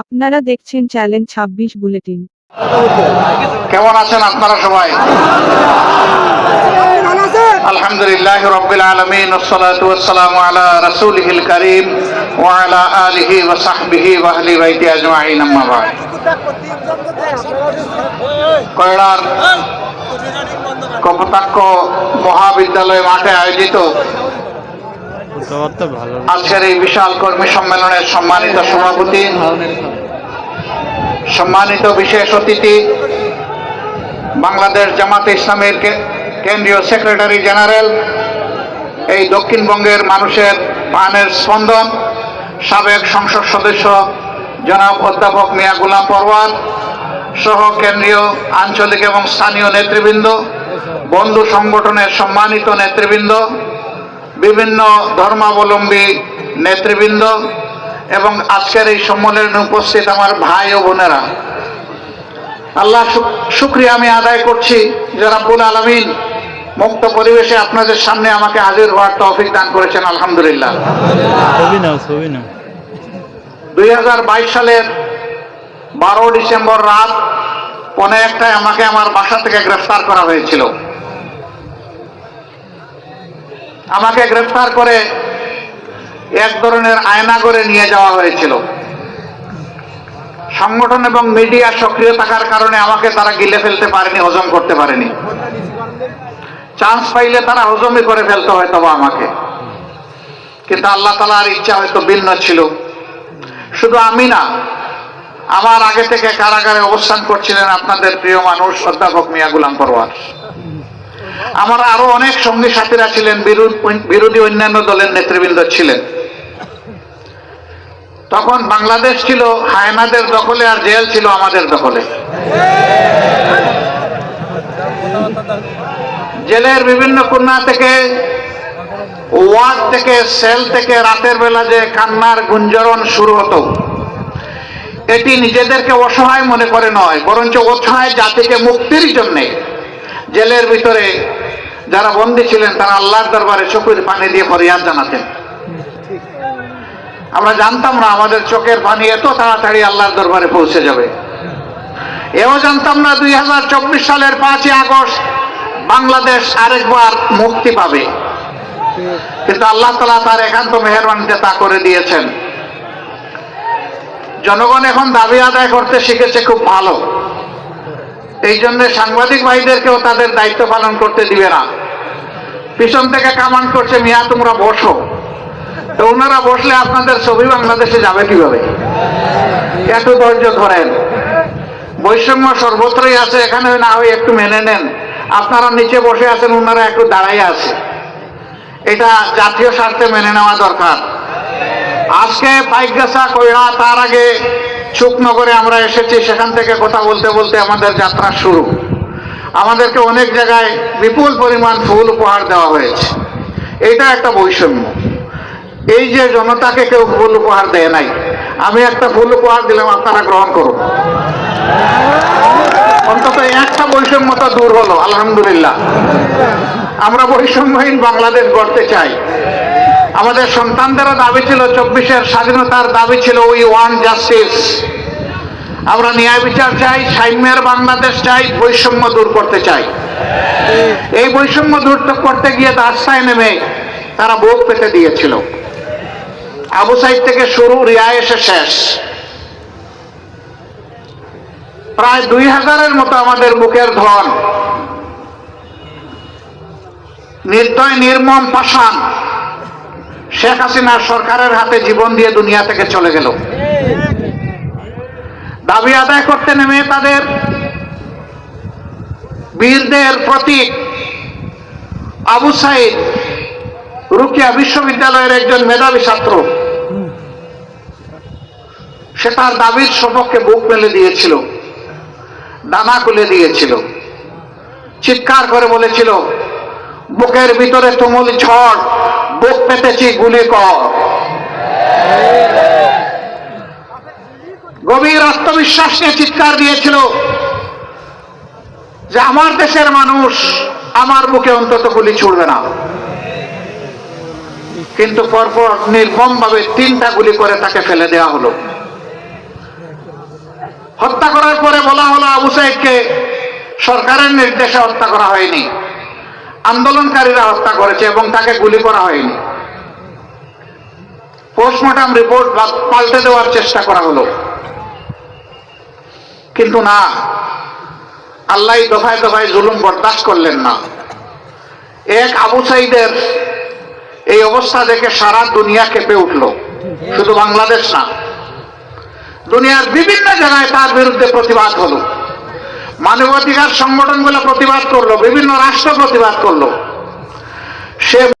আপনারা দেখছেন চ্যালেঞ্জ ছাব্বিশ বুলেটিন। কেমন আছেন আপনারা সবাই? আলহামদুলিল্লাহ রবিল আলমিন ওসালাম আলা রসুলহিল করিম ওয়ালা আলিহি ওসাহবিহি ওয়াহলি বাইতি আজমাইন আম্মাবাদ কয়ড়ার কপতাক্ষ মহাবিদ্যালয় মাঠে আয়োজিত আজকের এই বিশাল কর্মী সম্মেলনের সম্মানিত সভাপতি, সম্মানিত বিশেষ অতিথি, বাংলাদেশ জামাতে ইসলামের কেন্দ্রীয় সেক্রেটারি জেনারেল, এই দক্ষিণবঙ্গের মানুষের প্রাণের স্পন্দন, সাবেক সংসদ সদস্য জনাব অধ্যাপক মিয়া গুলাম পরওয়ার, সহ কেন্দ্রীয় আঞ্চলিক এবং স্থানীয় নেতৃবৃন্দ, বন্ধু সংগঠনের সম্মানিত নেতৃবৃন্দ বিভিন্ন ধর্মাবলম্বী নেতৃবৃন্দ এবং আজকের এই সম্মেলনে উপস্থিত আমার ভাই ও বোনেরা। আল্লাহ শুক্রিয়া আমি আদায় করছি। যে রাব্বুল আলমিন মুক্ত পরিবেশে আপনাদের সামনে আমাকে হাজির হওয়ার তৌফিক দান করেছেন আলহামদুলিল্লাহ। ছবি নাও ছবি নাও। দুই সালের বারো ডিসেম্বর রাত পনে একটায় আমাকে আমার বাসা থেকে গ্রেফতার করা হয়েছিল। আমাকে গ্রেফতার করে এক ধরনের আয়না করে নিয়ে যাওয়া হয়েছিল। সংগঠন এবং মিডিয়া সক্রিয় থাকার কারণে আমাকে তারা গিলে ফেলতে পারেনি, হজম করতে পারেনি। চান্স পাইলে তারা হজমই করে ফেলতে হয়তো বা আমাকে। কিন্তু আল্লাহ তালার ইচ্ছা হয়তো ভিন্ন ছিল। শুধু আমি না, আমার আগে থেকে কারাগারে অবস্থান করছিলেন আপনাদের প্রিয় মানুষ, অধ্যাপক মিয়া গুলাম পরওয়ার। আমার আরও অনেক সঙ্গী সাথীরা ছিলেন, বিরোধী অন্যান্য দলের নেতৃবৃন্দ ছিলেন। তখন বাংলাদেশ ছিল হায়নাদের দখলে আর জেল ছিল আমাদের দখলে। জেলের বিভিন্ন কোণা থেকে ওয়ার্ড থেকে, সেল থেকে রাতের বেলা যে কান্নার গুঞ্জরণ শুরু হতো, এটি নিজেদেরকে অসহায় মনে করে নয়, বরঞ্চ অসহায় জাতিকে মুক্তির জন্যে জেলের ভিতরে যারা বন্দী ছিলেন, তারা আল্লাহর দরবারে চোখের পানি দিয়ে ফরিয়াদ জানাতেন। আমরা জানতাম না, আমাদের চোখের পানি এত তাড়াতাড়ি আল্লাহর দরবারে পৌঁছে যাবে। এও জানতাম না, দুই হাজার চব্বিশ সালের পাঁচই আগস্ট বাংলাদেশ আরেকবার মুক্তি পাবে। কিন্তু আল্লাহ তালা তার একান্ত মেহরবানিতে তা করে দিয়েছেন। জনগণ এখন দাবি আদায় করতে শিখেছে, খুব ভালো। এই জন্য সাংবাদিক ভাইদেরকেও তাদের দায়িত্ব পালন করতে দিবে না। পিছন থেকে কামান করছে, মিয়া, তোমরা বসো। তো ওনারা বসলে আপনাদের ছবি বাংলাদেশে যাবে কীভাবে? এত ধৈর্য ধরেন। বৈষম্য সর্বত্রই আছে, এখানে না হয় একটু মেনে নেন। আপনারা নিচে বসে আছেন, ওনারা একটু দাঁড়াই আছে। এটা জাতীয় স্বার্থে মেনে নেওয়া দরকার। আজকে বাইকগাছা কইরা তার আগে চুকনগরে আমরা এসেছি, সেখান থেকে কথা বলতে বলতে আমাদের যাত্রা শুরু। আমাদেরকে অনেক জায়গায় বিপুল পরিমাণ ফুল উপহার দেওয়া হয়েছে। এটা একটা বৈষম্য। এই যে জনতাকে কেউ ফুল উপহার দেয় নাই, আমি একটা ফুল উপহার দিলাম, আপনারা গ্রহণ করুন। অন্তত একটা বৈষম্যতা দূর হলো, আলহামদুলিল্লাহ। আমরা বৈষম্যহীন বাংলাদেশ গড়তে চাই। আমাদের সন্তানদেরও দাবি ছিল, চব্বিশের স্বাধীনতার দাবি ছিল উই ওয়ান জাস্টিস আমরা ন্যায় বিচার চাই, সাম্যের বাংলাদেশ চাই, বৈষম্য দূর করতে চাই। এই বৈষম্য দূর করতে গিয়ে রাস্তায় নেমে তারা বুক পেতে দিয়েছিল। আবু সাইদ থেকে শুরু, রিয়া এসে শেষ। প্রায় দুই হাজারের মতো আমাদের বুকের ধন। নির্দয়, নির্মম, পাষাণ। শেখ হাসিনার সরকারের হাতে জীবন দিয়ে দুনিয়া থেকে চলে গেল। দাবি আদায় করতে নেমে তাদের বীরদের প্রতীক আবু সাইদ রুকিয়া বিশ্ববিদ্যালয়ের একজন মেধাবী ছাত্র। সে তার দাবির সপক্ষে বুক মেলে দিয়েছিল ডানা খুলে দিয়েছিল, চিৎকার করে বলেছিল, বুকের ভিতরে তুমুল ঝড় বুক পেতেছি গুলি কর? গভীর আত্মবিশ্বাস নিয়ে চিৎকার দিয়েছিল যে আমার দেশের মানুষ আমার বুকে অন্তত গুলি ছুড়বে না। কিন্তু পরপর নির্মম ভাবে তিনটা গুলি করে তাকে ফেলে দেওয়া হলো। হত্যা করার পরে বলা হলো আবু সাহেবকে সরকারের নির্দেশে হত্যা করা হয়নি। আন্দোলনকারীরা হত্যা করেছে এবং তাকে গুলি করা হয়নি। পোস্টমর্টম রিপোর্ট পাল্টে দেওয়ার চেষ্টা করা হলো। কিন্তু না, আল্লাহ দফায় দফায় জুলুম বরদাস্ত করলেন না। এক আবু সাইদের এই অবস্থা দেখে সারা দুনিয়া কেঁপে উঠল। শুধু বাংলাদেশ না, দুনিয়ার বিভিন্ন জায়গায় তার বিরুদ্ধে প্রতিবাদ হলো। মানবাধিকার সংগঠনগুলো প্রতিবাদ করল বিভিন্ন রাষ্ট্র প্রতিবাদ করল। সে